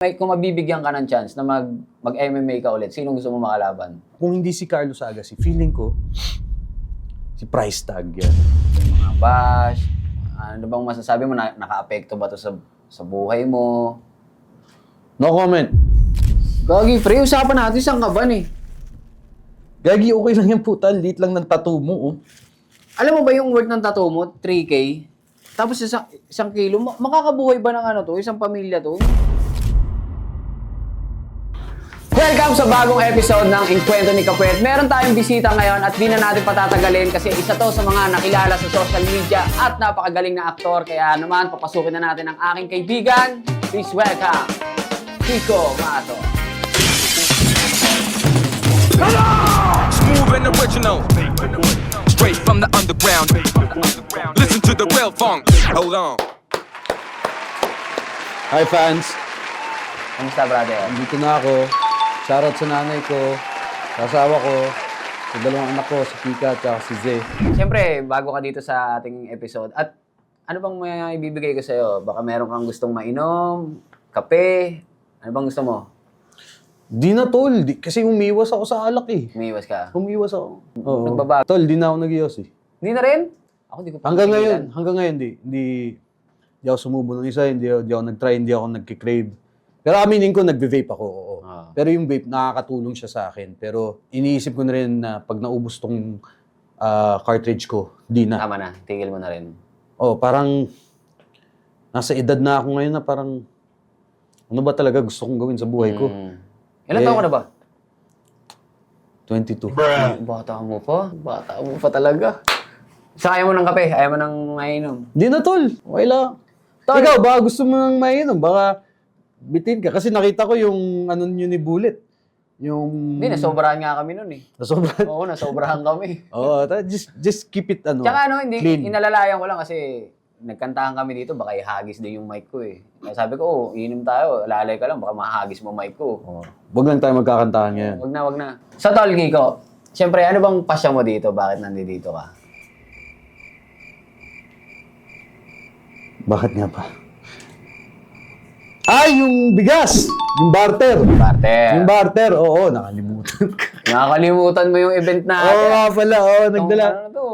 May, kung mabibigyan ka ng chance na mag, mag-MMA ka ulit, sinong gusto mo makalaban? Kung hindi si Carlos Agassi, feeling ko, si price tag yan. Mga bash? Ano bang masasabi mo? Na, naka-apekto ba to sa, sa buhay mo? No comment. Gagi, pre, usapan natin isang kaban eh. Gagi, okay lang yan puta. Lit lang ng tattoo mo, oh. Alam mo ba yung worth ng tattoo mo? 3K? Tapos isang, isang kilo, ma- makakabuhay ba ng ano to? Isang pamilya to? Welcome sa bagong episode ng Inkwento ni Kapwet. Meron tayong bisita ngayon at di na natin patatagalin kasi isa to sa mga nakilala sa social media at napakagaling na aktor. Kaya naman, papasukin na natin ang aking kaibigan. Please welcome, Kiko Mato. Smooth and original. Straight from the underground. Listen to the real funk. Hold on. Hi fans, Kamusta, brother? andito na ako. Shoutout sa nanay ko, sa asawa ko, sa dalawang anak ko, si Kika at si Zay. Siyempre, bago ka dito sa ating episode, at ano bang may ibibigay ko sa'yo? Baka meron kang gustong mainom, kape, ano bang gusto mo? Di na tol, di, kasi umiwas ako sa alak eh. Umiwas ka. Umiwas ako. Oo. Nagbabago. Tol, di na ako nag eh. Hindi na rin? Ako di ko pa Hanggang ngayon, hanggang ngayon di. Hindi, di ako sumubo ng isa, hindi, di ako nag-try, hindi ako nagki-crave. Pero aminin ko, nagbe-vape ako, oo. Ah. Pero yung vape, nakakatulong siya sa akin. Pero iniisip ko na rin na pag naubos tong ah, cartridge ko, di na. Tama na, tigil mo na rin. Oh, parang nasa edad na ako ngayon na parang ano ba talaga gusto kong gawin sa buhay ko? Mm. Ilan Eh, taon ka na ba? 22. Bata mo pa. Bata mo pa talaga. Sa ayaw mo ng kape, ayaw mo ng mainom. Di na tol. Okay lang. Tol. Ikaw, baka gusto mo nang mainom. Baka bitin ka. Kasi nakita ko yung ano nyo ni Bullet. Yung... Hindi, nasobrahan nga kami nun eh. Nasobrahan. Oo, nasobrahan kami. Oo, ta- just, just keep it ano. Tsaka ano, hindi, clean. inalalayan ko lang kasi nagkantahan kami dito, baka ihagis din yung mic ko eh. Kaya sabi ko, oh, inom tayo, lalay ka lang, baka mahagis mo mic ko. Oh. Huwag lang tayo magkakantahan ngayon. Wag na, wag na. Sa tol, Kiko, siyempre, ano bang pasya mo dito? Bakit nandito ka? Bakit nga pa? Ay, yung bigas! Yung barter! Barter. Yung barter, oo, nakalimutan ko. Nakakalimutan mo yung event Oo natin. nga pala, oo, nagdala. ano to?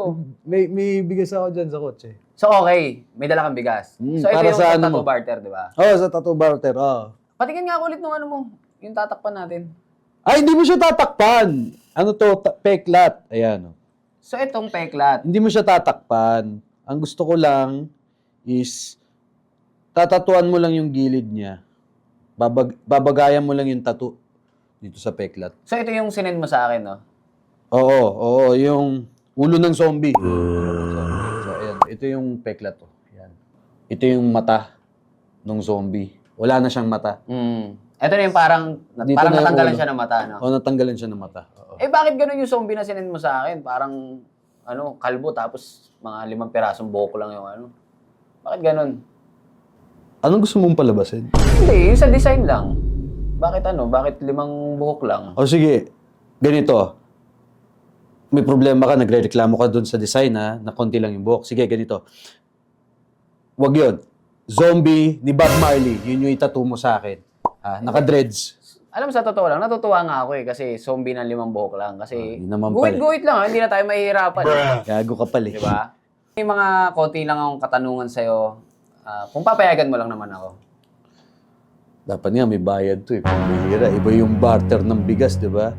May, may bigas ako dyan sa kotse. So, okay. May dala kang bigas. Mm, so, ito para yung sa sa ano tattoo mo? barter, di ba? Oo, sa tattoo barter, oo. Patingin nga ako ulit nung ano mo. Yung tatakpan natin. Ay, hindi mo siya tatakpan. Ano to? Ta- peklat. Ayan. oh. So, itong peklat. Hindi mo siya tatakpan. Ang gusto ko lang is tatatuan mo lang yung gilid niya. Babag babagayan mo lang yung tattoo dito sa peklat. So, ito yung sinend mo sa akin, no? Oo, oo, yung ulo ng zombie. So, ayan. Ito yung peklat to. Ayan. Ito yung mata ng zombie. Wala na siyang mata. Mm. Ito na yung parang, Dito parang na yung natanggalan ulo. siya ng mata, no? O, natanggalan siya ng mata. Oo. Eh, bakit ganun yung zombie na sinend mo sa akin? Parang, ano, kalbo, tapos mga limang pirasong buhok lang yung ano. Bakit ganun? Anong gusto mong palabasin? Hindi, yung sa design lang. Bakit ano? Bakit limang buhok lang? O sige, ganito. May problema ka, nagre-reklamo ka doon sa design ha, na konti lang yung buhok. Sige, ganito. Wag yun. Zombie ni Bob Marley, yun yung itattoo mo sa akin. Ah, naka-dreads. Alam mo, sa totoo lang, natutuwa nga ako eh, kasi zombie ng limang buhok lang. Kasi, Ah, yun naman pala. guhit-guhit lang, ah, hindi na tayo mahihirapan. eh. Gago ka pala. eh. Di ba? May mga konti lang akong katanungan sa'yo. Ah, kung papayagan mo lang naman ako. Dapat nga may bayad to eh. Pumihira. Iba yung barter ng bigas, di ba?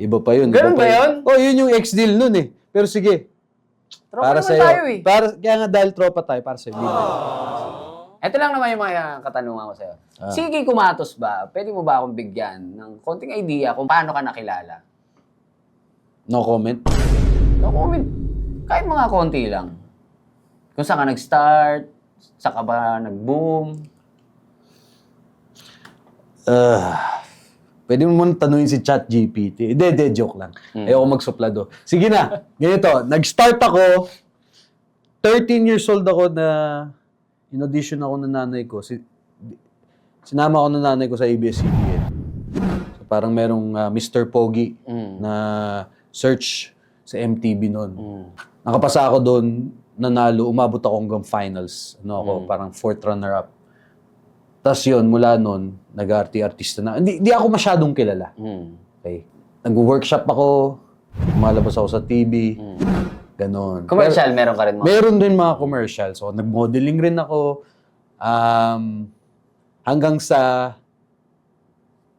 Iba pa yun. Ganun ba yun? Oh, yun yung ex-deal nun eh. Pero sige, Tropa para sa'yo. tayo eh. Para, kaya nga dahil tropa tayo, para sa'yo. Ito lang naman yung mga katanungan ko sa'yo. Ah. Sige, kumatos ba? Pwede mo ba akong bigyan ng konting idea kung paano ka nakilala? No comment? No comment. Kahit mga konti lang. Kung saan ka nag-start, saan ka ba nag-boom. Ah, pwede mo muna tanungin si Chat GPT. Hindi, hindi, joke lang. Ayoko magsuplado. Sige na, ganito. Nag-start ako, 13 years old ako na in-audition ako ng nanay ko. Si, sinama ako ng nanay ko sa ABS-CBN. So, parang merong ah, Mr. Pogi Mm. na search sa MTV noon. Mm. Nakapasa ako doon, nanalo, umabot ako hanggang finals. Ano ako, parang fourth runner-up. Tapos yun, mula nun, nag-arti-artista na. Hindi, hindi ako masyadong kilala. Mm. Okay. Nag-workshop ako, lumalabas ako sa TV, ganon. Commercial, meron ka rin mga... Meron din mga commercial. So, nag-modeling rin ako. Um, hanggang sa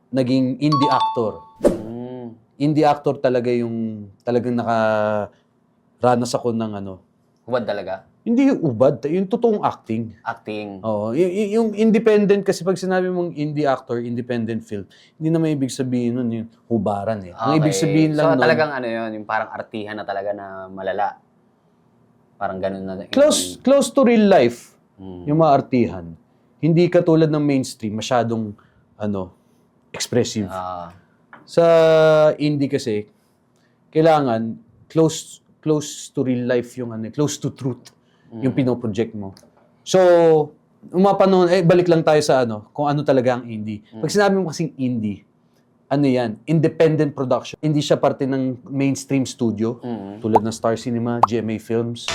naging indie actor. Mm. Indie actor talaga yung talagang nakaranas ako ng ano. Hubad talaga. Hindi yung ubad, yung totoong acting. Acting. Oo, y- y- yung independent kasi pag sinabi mong indie actor, independent film, hindi naman ibig sabihin nun yung hubaran eh. Ang ibig sabihin lang so, nun, talagang ano yun, yung parang artihan na talaga na malala. Parang ganun na. close close to real life. Mm. yung mga artihan, hindi katulad ng mainstream, masyadong ano, expressive. Ah. Sa indie kasi, kailangan close close to real life yung ano, close to truth yung pinoproject mo. So, panahon, eh, balik lang tayo sa ano, kung ano talaga ang indie. Pag sinabi mo kasing indie, ano yan, independent production. Hindi siya parte ng mainstream studio, Mm. tulad ng Star Cinema, GMA Films.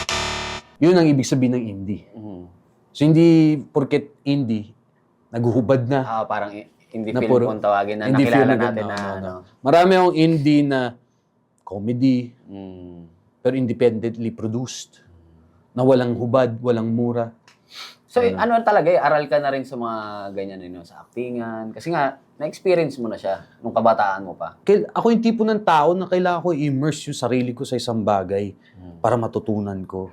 Yun ang ibig sabihin ng indie. Mm. So hindi porket indie, naguhubad na. Ah, parang i- hindi Na film puro- kung tawagin na Indie nakilala film na natin no, na no, ano. no. Marami akong indie na comedy, Mm. Pero independently produced. Na walang hubad, walang mura. So, ano talaga eh, aral ka na rin sa mga ganyan, ano, sa actingan. Kasi nga, na-experience mo na siya nung kabataan mo pa. Kail- Ako yung tipo ng tao na kailangan ko i-immerse yung sarili ko sa isang bagay para matutunan ko.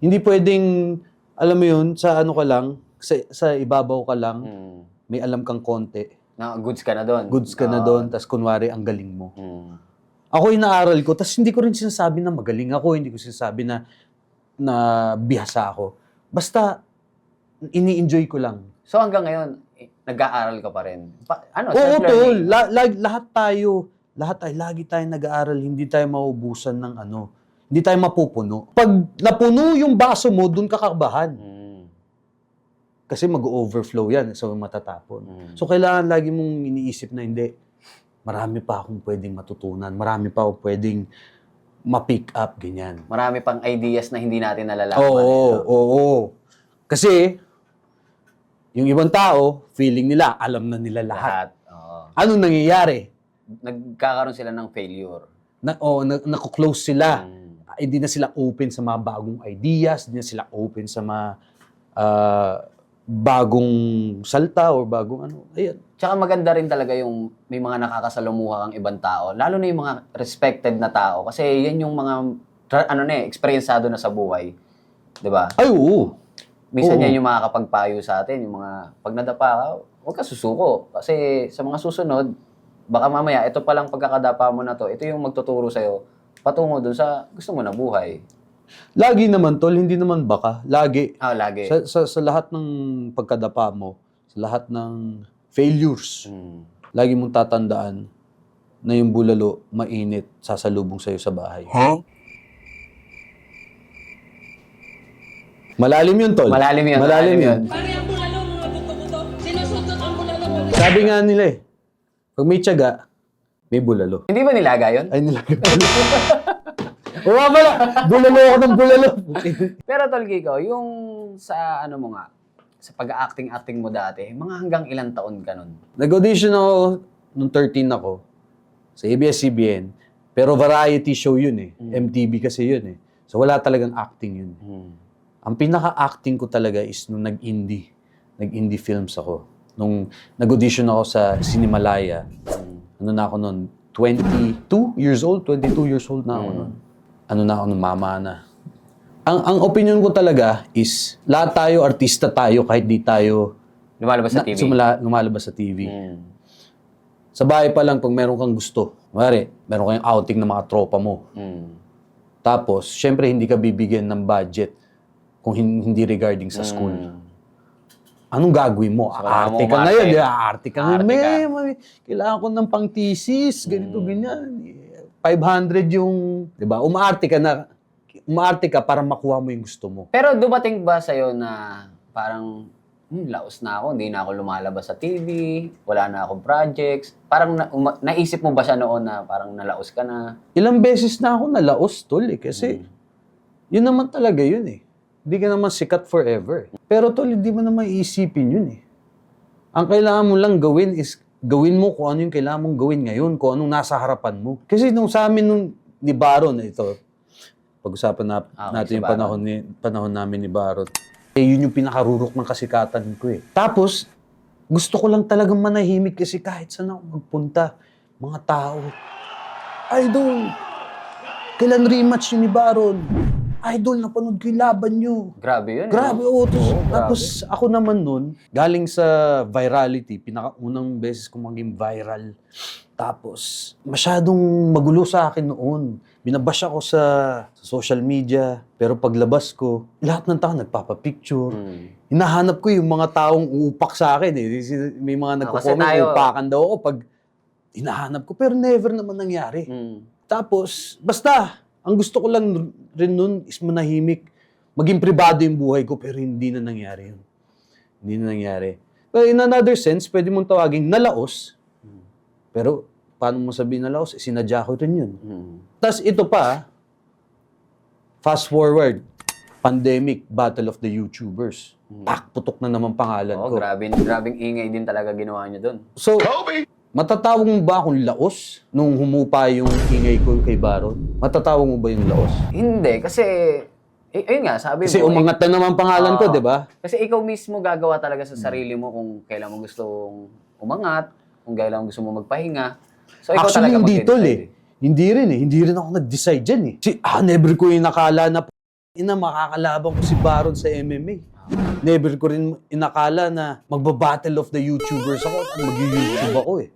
Hindi pwedeng, alam mo yun, sa ano ka lang, sa, sa ibabaw ka lang, Mm. may alam kang konti. Na, goods ka na doon. Goods ka na Ah. doon, tas kunwari ang galing mo. Mm. Ako inaaral ko, tas hindi ko rin sinasabi na magaling ako, hindi ko sinasabi na na bihasa ako. Basta, ini-enjoy ko lang. So, hanggang ngayon, eh, nag-aaral ka pa rin. Pa- ano, Oo, tol. La- la- lahat tayo, lahat tayo, lagi tayo nag-aaral, hindi tayo maubusan ng ano, hindi tayo mapupuno. Pag napuno yung baso mo, dun ka kakabahan. Mm. Kasi mag-overflow yan, so matatapon. Mm. So, kailangan lagi mong iniisip na hindi, marami pa akong pwedeng matutunan, marami pa akong pwedeng ma-pick up, ganyan. Marami pang ideas na hindi natin nalalaman. Oo, eh, no? oo. Kasi, yung ibang tao, feeling nila, alam na nila lahat. Lahat. Oo. Anong nangyayari? Nagkakaroon sila ng failure. Na, oh, na, naku-close sila. Mm. Ah, Hindi na sila open sa mga bagong ideas, hindi na sila open sa mga ah, bagong salta or bagong ano. Ayan. Tsaka maganda rin talaga yung may mga nakakasalamuha kang ibang tao. Lalo na yung mga respected na tao. Kasi yan yung mga, ano na eh, eksperyensado na sa buhay. 'Di ba? Ay, oo. Minsan Oo. yan yung makakapagpayo sa atin. Yung mga, pag nadapa ka, huwag ka susuko. Kasi sa mga susunod, baka mamaya, ito palang pagkakadapa mo na to, ito yung magtuturo sa'yo patungo dun sa gusto mo na buhay. Lagi naman, tol, hindi naman baka. Lagi. Ah, lagi. Sa, sa, sa lahat ng pagkadapa mo, sa lahat ng failures, Mm. lagi mong tatandaan na yung bulalo, mainit, sasalubong sa'yo sa bahay. Malalim yun, tol. Malalim yun, Malalim, malalim yun. yun. Pare ang bulalo, mga buto-buto. Sinusutot ang bulalo. Sabi nga nila eh, pag may tiyaga, may bulalo. Hindi ba nilaga yun? Ay. Oo nga pala, bulalo ako ng bulalo. Pero tol Kiko, yung sa ano mo nga, sa pag-acting-acting mo dati, mga hanggang ilang taon ka nun? Nag-audition ako nung 13 ako sa ABS-CBN. Pero variety show yun eh. MTV kasi yun eh. So wala talagang acting yun. Ang pinaka-acting ko talaga is nung nag-indie. Nag-indie films ako. Nung nag-audition ako sa Cinemalaya. Ano na ako noon? 22 years old? 22 years old na ako noon. Ano na ako nung mama na. Ang, ang opinion ko talaga is lahat tayo, artista tayo kahit di tayo Lumalabas sa na- TV? sumala- lumalabas sa TV. Mm. Sa bahay pa lang, pag meron kang gusto, mari, meron kayong outing ng mga tropa mo. Mm. Tapos, syempre, hindi ka bibigyan ng budget kung hin- hindi regarding sa school. Mm. Anong gagawin mo? So, Aarte ka ngayon? Aarte ka ngayon. May, ka. may, kailangan ko ng pang thesis, ganito, ganyan. 500 yung, di ba? Umaarte ka na, umaarte ka para makuha mo yung gusto mo. Pero dumating ba sa'yo na parang, hmm, laos na ako, hindi na ako lumalabas sa TV, wala na akong projects. Parang na, uma- naisip mo ba siya noon na parang nalaos ka na? Ilang beses na ako nalaos, tol, eh, kasi Mm. yun naman talaga yun eh. Hindi ka naman sikat forever. Pero tol, hindi mo naman iisipin yun eh. Ang kailangan mo lang gawin is gawin mo kung ano yung kailangan mong gawin ngayon, kung anong nasa harapan mo. Kasi nung sa amin nung ni Baron, ito, pag-usapan na, Ah, okay, natin yung panahon, ni, panahon namin ni Baron. Eh, yun yung pinakarurok ng kasikatan ko eh. Tapos, gusto ko lang talagang manahimik kasi kahit saan ako magpunta, mga tao, Idol, kailan rematch yun ni Baron? Idol, napanood ko yung laban nyo. Grabe yun. eh, Grabe, no? oo. Tapos, Oo, grabe. tapos ako naman nun, galing sa virality, pinakaunang beses ko maging viral. Tapos, masyadong magulo sa akin noon. Binabash ako sa, sa social media. Pero paglabas ko, lahat ng tao nagpapapicture. Hmm. Hinahanap ko yung mga taong uupak sa akin. Eh. May mga Ah, nagko-comment, tayo- uupakan daw ako pag hinahanap ko. Pero never naman nangyari. Hmm. Tapos, basta, ang gusto ko lang rin nun is manahimik. Maging pribado yung buhay ko, pero hindi na nangyari yun. Hindi na nangyari. But in another sense, pwede mong tawaging nalaos. Pero, paano mo sabihin nalaos? Eh, sinadya ko rin yun. Hmm. Tapos ito pa, fast forward, pandemic, battle of the YouTubers. Tak, putok na naman pangalan Oo, ko. grabe, grabing ingay din talaga ginawa niyo doon. So, matatawag mo ba akong laos nung humupa yung ingay ko kay Baron? Matatawag mo ba yung laos? Hindi, kasi, eh, ayun nga, sabi Kasi mo. umangat na naman pangalan ko, Oo. di ba? Kasi ikaw mismo gagawa talaga sa sarili mo kung kailan mo gustong umangat, kung kailan mo gusto mo magpahinga. So, ikaw Actually, talaga hindi tol eh. Hindi rin eh. Hindi rin ako nag-decide dyan eh. Si, ah, never ko yung nakala na ina makakalaban ko si Baron sa MMA. Never ko rin inakala na magbabattle of the YouTubers ako at mag-YouTube ako eh.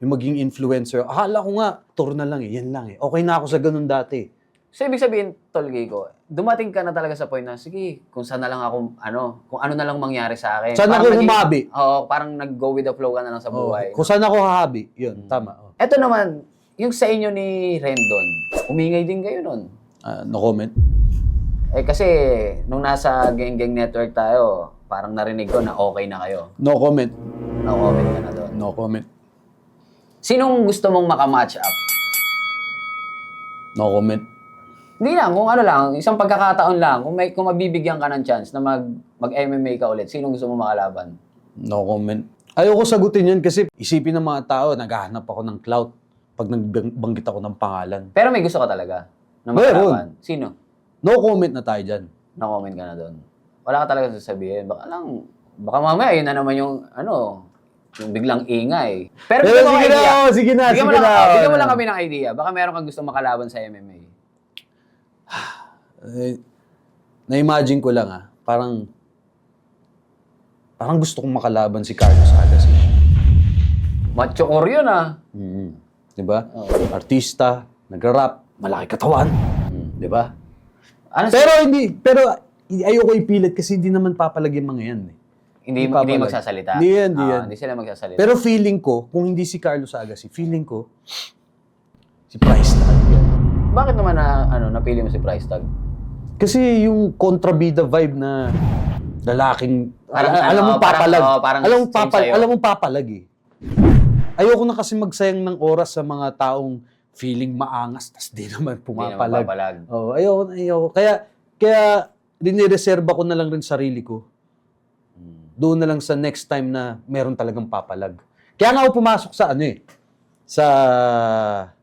Yung maging influencer. Akala ko nga, tour na lang eh. Yan lang eh. Okay na ako sa ganun dati. So, ibig sabihin, Tolgay ko, dumating ka na talaga sa point na, sige, kung saan na lang ako, ano, kung ano na lang mangyari sa akin. Saan Parang ako naging- humabi? Oo, parang nag-go with the flow ka na lang sa Oh, buhay. kung saan ako hahabi, yun, tama. Oh. Ito naman, yung sa inyo ni Rendon, umingay din kayo nun. Ah, no comment. Eh kasi, nung nasa Gang Gang Network tayo, parang narinig ko na okay na kayo. No comment. Na-comment ka na doon. No comment. Sinong gusto mong makamatch up? No comment. Hindi lang, kung ano lang, isang pagkakataon lang, kung, may, kung mabibigyan ka ng chance na mag, mag-MMA ka ulit, sinong gusto mo makalaban? No comment. Ayoko sagutin yun kasi isipin ng mga tao, naghahanap ako ng clout pag nagbanggit ako ng pangalan. Pero may gusto ka talaga na Meron. Sino? No comment na tayo dyan. Na-comment ka na doon. Wala ka talaga sasabihin. Baka lang, baka mamaya yun na naman yung, ano, yung biglang ingay. Pero, Pero sige na, oh, sige na, bigyan mo sige lang, na. oh, bigyan mo lang kami ng idea. Baka meron kang gusto makalaban sa MMA. Eh, na-imagine ko lang ah, parang, parang gusto kong makalaban si Carlos Agassi. Macho or yun ah. Mm. Di ba? Oo. Artista, nagra-rap, malaki katawan. Di ba? Ano, Pero hindi, pero ayoko ipilit kasi hindi naman papalag yung mga yan eh. hindi, hindi hindi papalag. magsasalita. Hindi yan, hindi Ah, yan. Hindi sila magsasalita. Pero feeling ko, kung hindi si Carlos Agassi, feeling ko, si Price tag yan. Bakit naman na, ano, napili mo si Price Tag? Kasi yung kontrabida vibe na lalaking, Parang al- ano, alam mo parang- papalag. oo, parang alam mo papal, alam mo papalag eh. Ayoko na kasi magsayang ng oras sa mga taong feeling maangas tas di naman naman pumapalag. papalag. Oh, ayoko ayoko. Kaya kaya rinireserba ko na lang rin sarili ko. Doon na lang sa next time na meron talagang papalag. Kaya nga ako pumasok sa ano eh, sa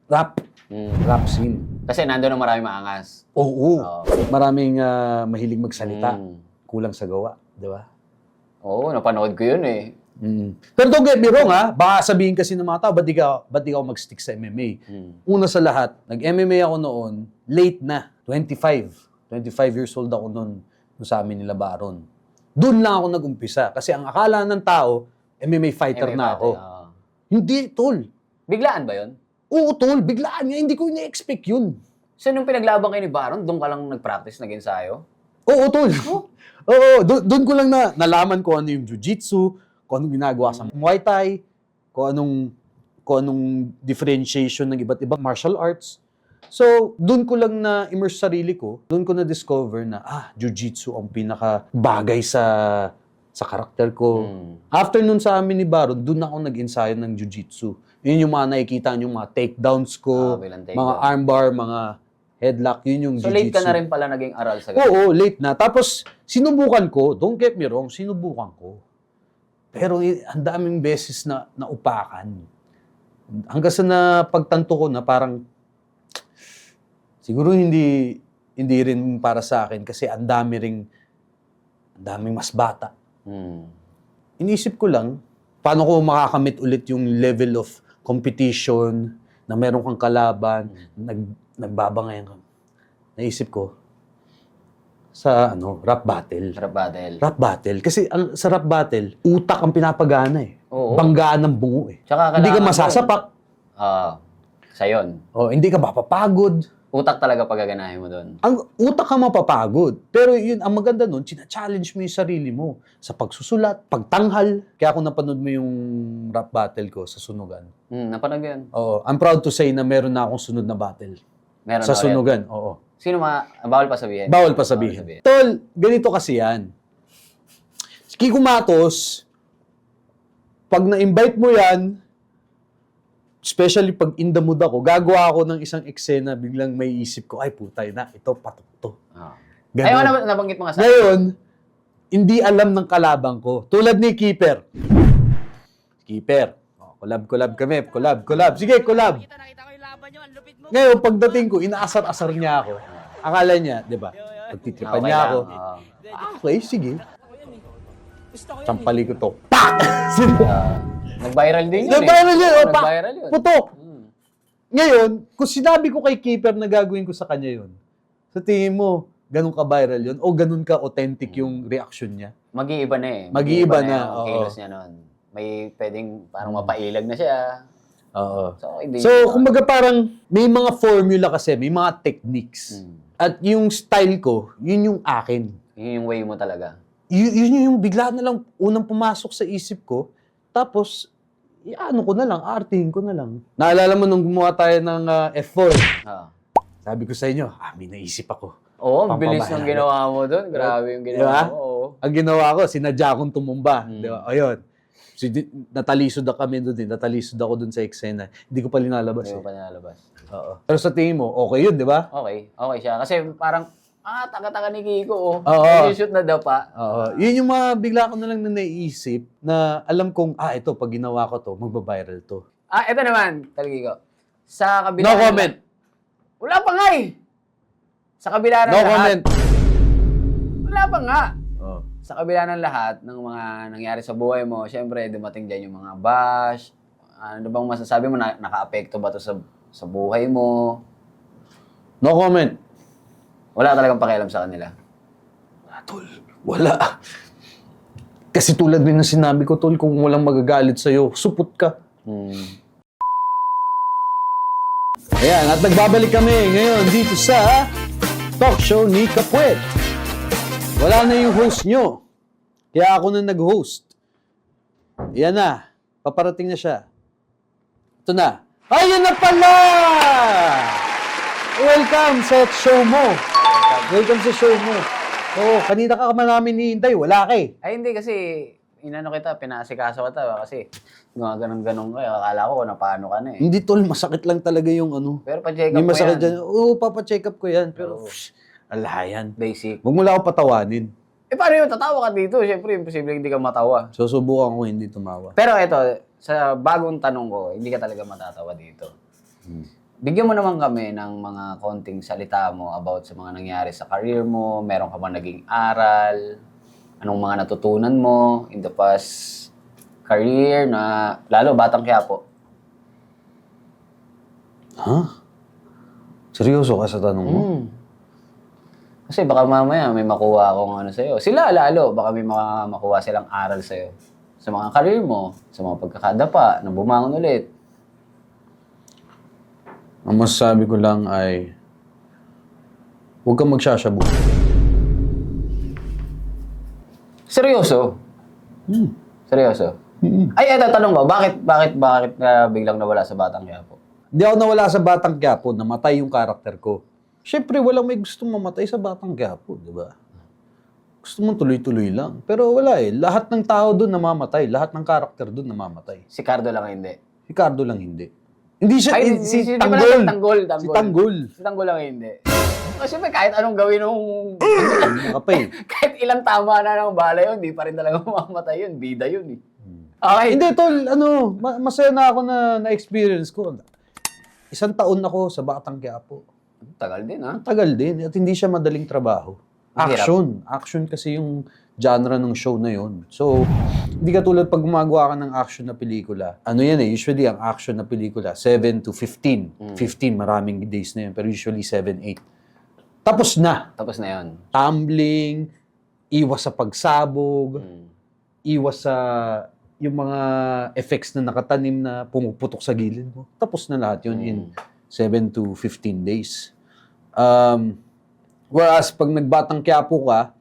rap, Mm. rap scene. Kasi nandun ang marami maangas. Oo. Oo. Maraming ah, mahilig magsalita, Mm. kulang sa gawa, di ba? Oo, napanood ko yun eh. Mm. Pero don't get me wrong ha, baka sabihin kasi ng mga tao, ba't di ka, ba't di ka mag-stick sa MMA? Mm. Una sa lahat, nag-MMA ako noon, late na, 25. 25 years old ako noon, nung sa amin nila Baron. Doon lang ako nag-umpisa. Kasi ang akala ng tao, MMA fighter MMA na ako. oo. Hindi, tol. Biglaan ba yun? Oo, tol. Biglaan nga. Hindi ko ina-expect yun. So, nung pinaglaban kayo ni Baron, doon ka lang nag-practice, nag-ensayo? Oo, tol. Oo, do- doon ko lang na nalaman ko ano yung jiu-jitsu, kung anong ginagawa sa Muay Thai, kung anong kung anong differentiation ng iba't ibang martial arts. So, doon ko lang na immerse sarili ko, doon ko na discover na ah, jiu-jitsu ang pinaka bagay sa sa karakter ko. Mm. After nun sa amin ni Baron, doon ako nag-ensayo ng jiu-jitsu. Yun yung mga nakikita yung mga takedowns ko, Ah, bilang takedown. mga armbar, mga headlock, yun yung So, jiu-jitsu. late ka na rin pala naging aral sa ganun. Oo, late na. Tapos, sinubukan ko, don't get me wrong, sinubukan ko. Pero i- ang daming beses na naupakan. Hanggang sa na pagtanto ko na parang siguro hindi hindi rin para sa akin kasi ang dami ring ang daming mas bata. Hmm. Iniisip ko lang paano ko makakamit ulit yung level of competition na meron kang kalaban, nag nagbabangayan ka. Naisip ko sa ano, rap battle. Sarap battle. Rap battle. Kasi ang, sa rap battle, utak ang pinapagana eh. Oo. Banggaan ng bungo eh. Tsaka Hindi ka masasapak. Ah, sa yun. O, hindi ka mapapagod. Utak talaga pagaganahin mo doon. Ang utak ka mapapagod. Pero yun, ang maganda nun, china-challenge mo yung sarili mo sa pagsusulat, pagtanghal. Kaya kung napanood mo yung rap battle ko sa sunugan, Hmm, napanood ko yun. oo, I'm proud to say na meron na akong sunod na battle. Meron sa na sunugan, oo. Sino ma... Bawal pa sabihin. Bawal pa sabihin. Tol, ganito kasi yan. Si Kiko Matos, pag na-invite mo yan, especially pag in the mood ako, gagawa ako ng isang eksena, biglang may isip ko, ay putay na, ito, patok to. Ah. Ganon. Ayaw na nabanggit mo nga sa Ngayon, hindi alam ng kalabang ko. Tulad ni Keeper. Keeper. Oh, collab, collab kami. Collab, collab. Sige, collab. Nakita, nakita ko yung laban nyo. Ang lupit mo. Ngayon, pagdating ko, inaasar-asar niya ako. Akala niya, di ba? Pagtitripan niya ako. Ah. Ah, Okay, sige. Gusto ko. Sampali ko to. Pak! Ah, nag-viral din yun Nag-viral eh. yun. Oh, pak! Nag-viral yun. Putok! Hmm. Ngayon, kung sinabi ko kay Keeper na gagawin ko sa kanya yun, sa tingin mo, ganun ka viral yun o ganun ka authentic yung reaction niya? Mag-iiba na eh. Mag-iiba na, yung oo. kilos niya nun. May pwedeng parang mapailag na siya. Oo. So, hindi. So, kumbaga parang may mga formula kasi, may mga techniques. Hmm. At yung style ko, yun yung akin. Yun yung way mo talaga. Y- yun yung bigla na lang unang pumasok sa isip ko. Tapos, ano ko na lang, artihin ko na lang. Naalala mo nung gumawa tayo ng ah, F4, Ah. sabi ko sa inyo, ah, may naisip ako. Oo, ang bilis Pampabahala. ng ginawa mo doon. Grabe yung ginawa Diba? mo. Oo. Ang ginawa ko, sinadya akong tumumba. Hmm. Di ba? Ayun. So, di- natalisod na kami doon din. Natalisod ako doon sa eksena. Hindi ko pa linalabas. Hindi mo Eh. pa nilalabas. Oo. Pero sa tingin mo, okay yun, di ba? Okay. Okay siya. Kasi parang, ah, taga-taga ni Kiko. Oh. Oo. shoot na dapa. Oo. Yun yung mga bigla ko na lang na naisip na alam kong, ah, ito, pag ginawa ko to, magbabiral to. Ah, ito naman, Talgiko. Sa kabila No ng- comment. Wala pa nga eh. Sa kabila ng No lahat. comment. Wala pa nga. Oh. Sa kabila ng lahat ng mga nangyari sa buhay mo, syempre, dumating dyan yung mga bash. Ano bang masasabi mo? Na, naka-apekto ba to sa, sa buhay mo? No comment. Wala talagang pakialam sa kanila. Tol, wala. Kasi tulad din ng sinabi ko, Tol, kung walang magagalit sa'yo, supot ka. Hmm. Ayan, at nagbabalik kami ngayon dito sa talk show ni Kapwet. Wala na yung host nyo. Kaya ako na nag-host. Yan na. Paparating na siya. Ito na. Ayun na pala! Welcome sa show mo. Welcome sa show mo. Oo, kanina ka man namin hinihintay. Wala ka eh. Ay, hindi kasi inano kita, pinasikaso kita kasi mga ganun-ganun ka. Akala ko na paano ka na eh. Hindi tol, masakit lang talaga yung ano. Pero pa-check up May mo masakit yan. dyan. Oo, papacheck up ko yan. Pero, Oo. psh, ala yan. Basic. Huwag mo lang ako patawanin. Eh, paano yung tatawa ka dito? Siyempre, imposible hindi ka matawa. Susubukan ko hindi tumawa. Pero ito, sa bagong tanong ko, hindi ka talaga matatawa dito. Bigyan mo naman kami ng mga konting salita mo about sa mga nangyari sa career mo, meron ka ba naging aral, anong mga natutunan mo in the past career na, lalo, Batang Quiapo. Ha? Seryoso ka sa tanong mo? Mm. Kasi baka mamaya may makuha akong ano sa'yo. Sila lalo, baka may mga makuha silang aral sa'yo. Sa mga career mo, sa mga pagkakadapa, na bumangon ulit. Ang masasabi ko lang ay, huwag kang magsasyabu. Seryoso? Hmm. Seryoso? Hmm. Ay, eto, tanong ko, bakit, bakit, bakit ka biglang nawala sa Batang Quiapo? Hindi ako nawala sa Batang Quiapo, namatay yung karakter ko. Siyempre, walang may gusto mamatay sa Batang Quiapo, di ba? Gusto mo tuloy-tuloy lang. Pero wala eh. Lahat ng tao doon namamatay. Lahat ng karakter doon namamatay. Si Cardo lang hindi. Si Cardo lang hindi. Hindi siya, Ay, eh, si, di Tanggol. si Tanggol, Si Tanggol. Tanggol. Si Tanggol lang hindi. Kasi may kahit anong gawin nung... Nakapay. kahit ilang tama na ng bala yun, di pa rin talaga mamamatay yun. Bida yun eh. Okay. Hindi, tol, ano, ma- masaya na ako na na-experience ko. Isang taon ako sa Batang Quiapo. Tagal din, ha? Ang tagal din at hindi siya madaling trabaho. Action. Action kasi yung genre ng show na yun. So, hindi ka tulad pag gumagawa ka ng action na pelikula. Ano yan eh, usually ang action na pelikula, 7 to 15. 15, maraming days na yun. Pero usually 7, 8. Tapos na. Tapos na yun. Tumbling, iwas sa pagsabog, Mm. iwas sa yung mga effects na nakatanim na pumuputok sa gilid mo. Tapos na lahat yun in 7 to 15 days. Um, whereas pag nagbatang Quiapo ka,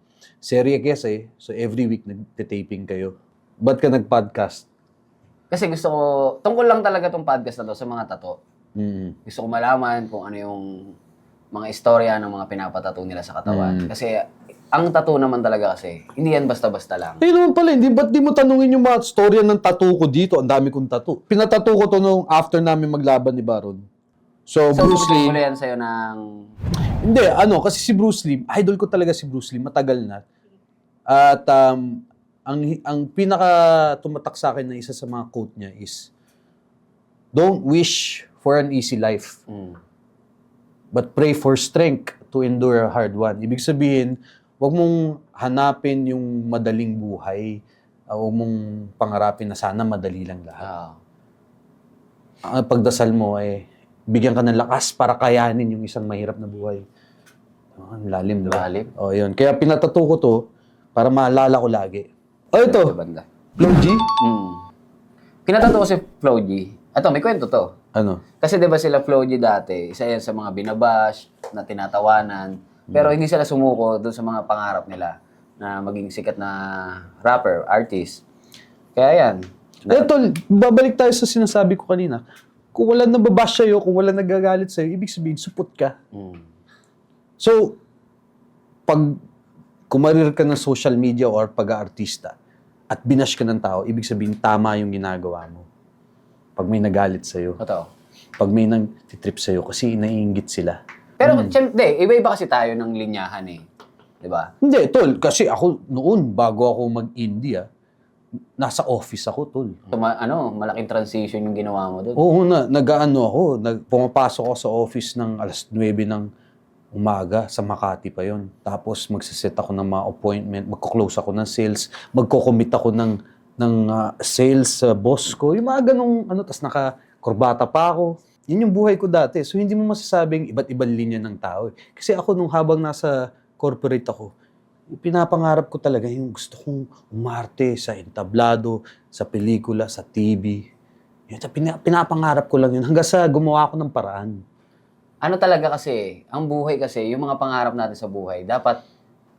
serye kasi, so every week nagte-taping kayo. Ba't ka nag-podcast? Kasi gusto ko, tungkol lang talaga tong podcast na to sa mga tato. Mm. Gusto ko malaman kung ano yung mga istorya ng mga pinapatato nila sa katawan. Mm. Kasi ang tattoo naman talaga kasi, hindi yan basta-basta lang. Ayun naman pala, hindi, ba't di mo tanungin yung mga storya ng tattoo ko dito? Ang dami kong tattoo. Pinatattoo ko to nung after namin maglaban ni Baron. So, So, Bruce Lee, susubukan yan sa'yo ng... Hindi, ano, kasi si Bruce Lee, idol ko talaga si Bruce Lee, matagal na. At um, ang, ang pinaka tumatak sa akin na isa sa mga quote niya is, Don't wish for an easy life, Mm. but pray for strength to endure a hard one. Ibig sabihin, wag mong hanapin yung madaling buhay. Uh, huwag mong pangarapin na sana madali lang lahat. Ah. Ang pagdasal mo ay bigyan ka ng lakas para kayanin yung isang mahirap na buhay. Oh, ang lalim, di ba? Lalim. Oh, yun. Kaya pinatato ko to para maalala ko lagi. Oh, ito. Sa banda. Flow G? Mm. Pinatato ko si Flo G. Ito, may kwento to. Ano? Kasi 'di ba sila Flo G dati, isa yan sa mga binabash, na tinatawanan, pero hindi sila sumuko doon sa mga pangarap nila na maging sikat na rapper, artist. Kaya yan. Ito, babalik tayo sa sinasabi ko kanina. Kung wala nababash sa'yo, kung wala nagagalit sa'yo, ibig sabihin, support ka. Mm. So, pag kumarir ka ng social media or pag-aartista at binash ka ng tao, ibig sabihin, tama yung ginagawa mo. Pag may nagalit sa'yo. Totoo. Pag may nang titrip sa'yo kasi naiingit sila. Pero syempre, iba-iba kasi tayo ng linyahan eh. 'Di ba? Hindi, tol. Kasi ako noon, bago ako mag-India, nasa office ako, tol. Tuma- ano, malaking transition yung ginawa mo doon. Oo na, nag-ano ako, nag, pumapasok ako sa office ng alas 9 ng umaga, sa Makati pa yon. Tapos magsiset ako ng mga appointment, magko-close ako ng sales, magko-commit ako ng, ng ah, sales sa boss ko. Yung mga ganong, ano, tas naka-kurbata pa ako. Yun yung buhay ko dati. So hindi mo masasabing iba't ibang linya ng tao. eh. Kasi ako nung habang nasa corporate ako, pinapangarap ko talaga yung gusto kong umarte sa entablado, sa pelikula, sa TV. Yun, pinapangarap ko lang yun hanggang sa gumawa ako ng paraan. Ano talaga kasi, ang buhay kasi, yung mga pangarap natin sa buhay, dapat,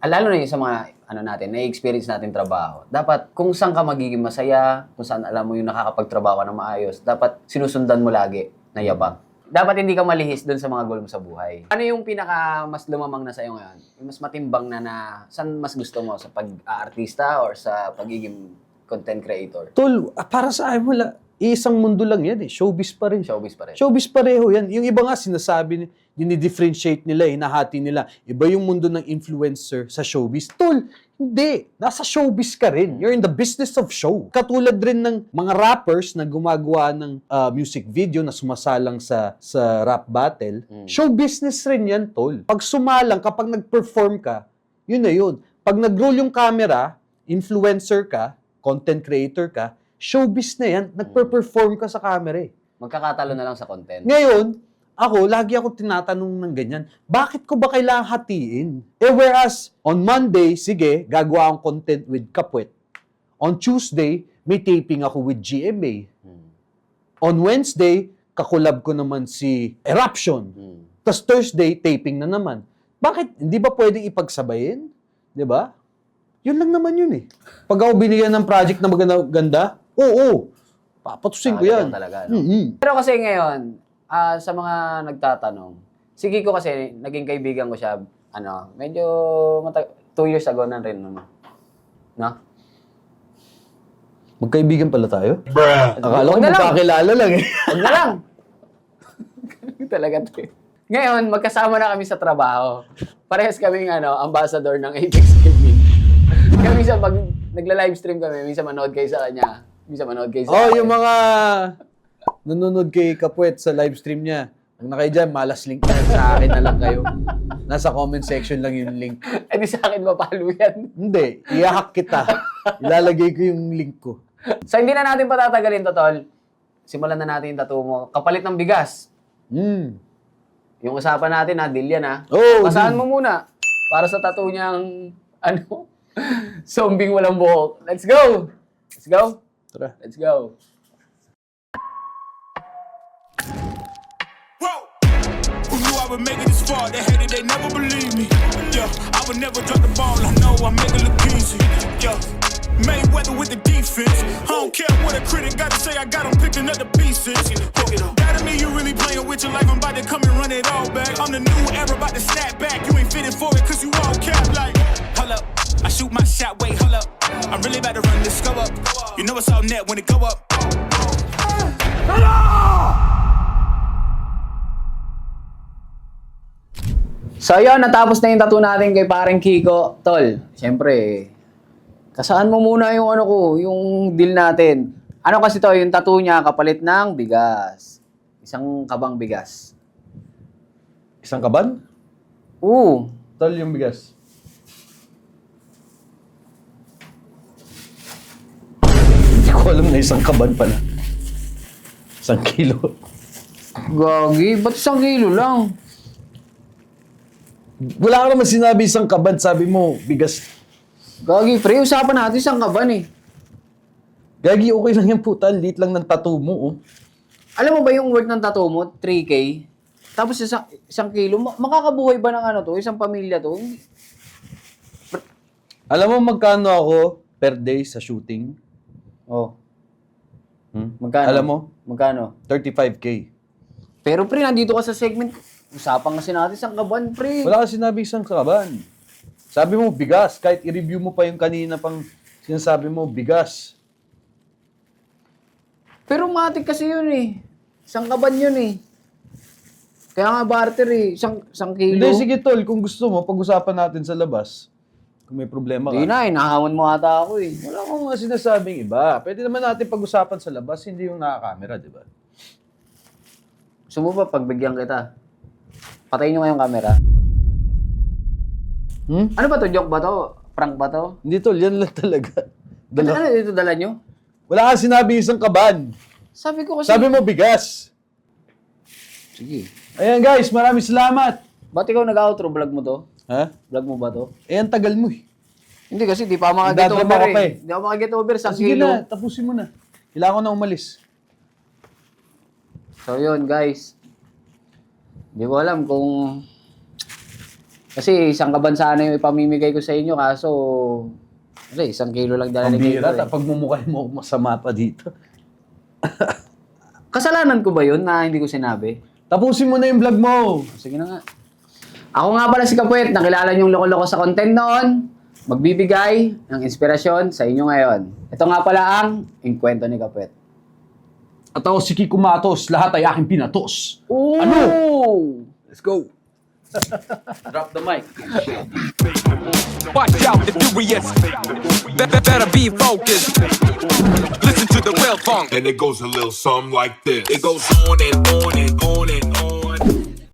ah, lalo na yung sa mga, ano natin, na-experience natin trabaho, dapat kung saan ka magiging masaya, kung saan alam mo yung nakakapagtrabaho ka na maayos, dapat sinusundan mo lagi na yabang. Dapat hindi ka malihis dun sa mga goal mo sa buhay. Ano yung pinaka mas lumamang na sa'yo ngayon? Yung mas matimbang na na, saan mas gusto mo? Sa pag-aartista or sa pagiging content creator? Tol, ah, para sa akin wala. Isang mundo lang yan eh. Showbiz pa rin. Showbiz pa rin. Showbiz pareho yan. Yung iba nga sinasabi, ni- dinidifferentiate nila, hinahati nila. Iba yung mundo ng influencer sa showbiz. Tol, hindi. Nasa showbiz ka rin. You're in the business of show. Katulad rin ng mga rappers na gumagawa ng ah, music video na sumasalang sa sa rap battle. Show business rin yan, tol. Pag sumalang, kapag nag-perform ka, yun na yun. Pag nag-roll yung camera, influencer ka, content creator ka, showbiz na yan. Nagper-perform ka sa camera eh. Magkakatalo na lang sa content. Ngayon, ako, lagi ako tinatanong ng ganyan, bakit ko ba kailangan hatiin? Eh, whereas, on Monday, sige, gagawa akong content with Kapwet. On Tuesday, may taping ako with GMA. Hmm. On Wednesday, kakulab ko naman si Eruption. Hmm. Tapos Thursday, taping na naman. Bakit? Hindi ba pwedeng ipagsabayin? Di ba? Yun lang naman yun eh. Pag ako binigyan ng project na maganda, ganda, oo, papatusin ko Bakit yan. yan talaga, no? Mm-mm. Pero kasi ngayon, ah, sa mga nagtatanong, sige ko kasi, naging kaibigan ko siya, ano, medyo mata- two years ago na rin, ano. No? Magkaibigan pala tayo? Akala ko na lang. magkakilala lang eh. Huwag na lang. Talaga to eh. Ngayon, magkasama na kami sa trabaho. Parehas kaming ano, ambassador ng Apex Gaming. kami sa pag nagla-livestream kami, minsan manood kayo sa kanya. Bisa manood kayo sa Oh, yung mga nanonood kay Kapwet sa live stream niya. Ang na kayo dyan, malas link na sa akin na lang kayo. Nasa comment section lang yung link. Eh, di sa akin mapalo yan. Hindi, ihahack kita. Ilalagay ko yung link ko. So, hindi na natin patatagalin to, tol. Simulan na natin yung tattoo mo. Kapalit ng bigas. Hmm. Yung usapan natin, ha, deal yan, ha? Oh, Basahan mo muna. Para sa tattoo niyang, ano, zombing walang buhok. Let's go! Let's go! Tara. Let's go! Whoa. Who knew I would make it this far? They hated, they never believe me. Yeah, I would never drop the ball. I know I make it look easy. Yeah. Mayweather with the defense. I don't care what a critic got to say. I got them picking up the pieces. That to me, you really playing with your life. I'm about to come and run it all back. I'm the new era, about to snap back. You ain't fitting for it, cause you all cap like. Hold up. I shoot my shot, wait, hold up. I'm really about to run this go up. You know it's all net when it go up. So, yun, natapos na yung tattoo natin kay pareng Kiko. Tol, syempre, kasaan mo muna yung ano ko, yung deal natin. Ano kasi to, yung tattoo niya kapalit ng bigas. Isang kabang bigas. Isang kaban? Oo. Tol yung bigas. Ko alam na isang kaban pala. Isang kilo. Gagi, ba't isang kilo lang? Wala ka naman sinabi isang kaban, sabi mo, bigas. Gagi, pre, usapan natin isang kaban eh. Gagi, okay lang yan puta. Lit lang ng tattoo mo, oh. Alam mo ba yung worth ng tattoo mo? 3K? Tapos isang, isang kilo, ma- makakabuhay ba ng ano to? Isang pamilya to? Alam mo magkano ako per day sa shooting? Oh, Hmm? magkano? Alam mo? Magkano? 35k. Pero pre, nandito ka sa segment. Usapan kasi natin isang kaban, pre. Wala ka sinabi isang kaban. Sabi mo, bigas. Kahit i-review mo pa yung kanina pang sinasabi mo, bigas. Pero matik kasi yun eh. Isang kaban yun eh. Kaya nga barter eh. Isang, isang kilo. Hindi, sige tol, kung gusto mo, pag-usapan natin sa labas. Kung may problema Hindi ka. na eh. Nakahawan mo ata ako eh. Wala akong mga sinasabing iba. Pwede naman natin pag-usapan sa labas, hindi yung nakakamera, di ba? Gusto mo ba pagbigyan kita? Patayin nyo nga yung camera. Hmm? Ano ba to? Joke ba to? Prank ba to? Hindi tol, yan lang talaga. Ano, Dala. ano dito dala nyo? Wala kang sinabi isang kaban. Sabi ko kasi... Sabi mo, bigas. Sige. Ayan guys, maraming salamat. Ba't ikaw nag-outro? Vlog mo to? Ha? Vlog mo ba to? Eh, ang tagal mo eh. Hindi kasi di pa ako makaget Nagdadrama over ka pa eh. eh. Hindi ako makaget over sa Sige kilo. na, tapusin mo na. Kailangan ko na umalis. So yun guys. Hindi ko alam kung... Kasi isang kaban sana yung ipamimigay ko sa inyo kaso... Kasi isang kilo lang dala Ang ni Kiko bira, eh. pag mumukha mo masama pa dito. Kasalanan ko ba yun na hindi ko sinabi? Tapusin mo na yung vlog mo. Sige na nga. Ako nga pala si Kapuet, nakilala niyong loko-loko sa content noon, magbibigay ng inspirasyon sa inyo ngayon. Ito nga pala ang Inkwento ni Kapuet. At ako si Kiko Matos, lahat ay aking pinatos. Ooh! Ano? Let's go. Drop the mic. Watch out, the furious. Be- better be focused. Listen to the real funk. And it goes a little something like this. It goes on and on and on and on.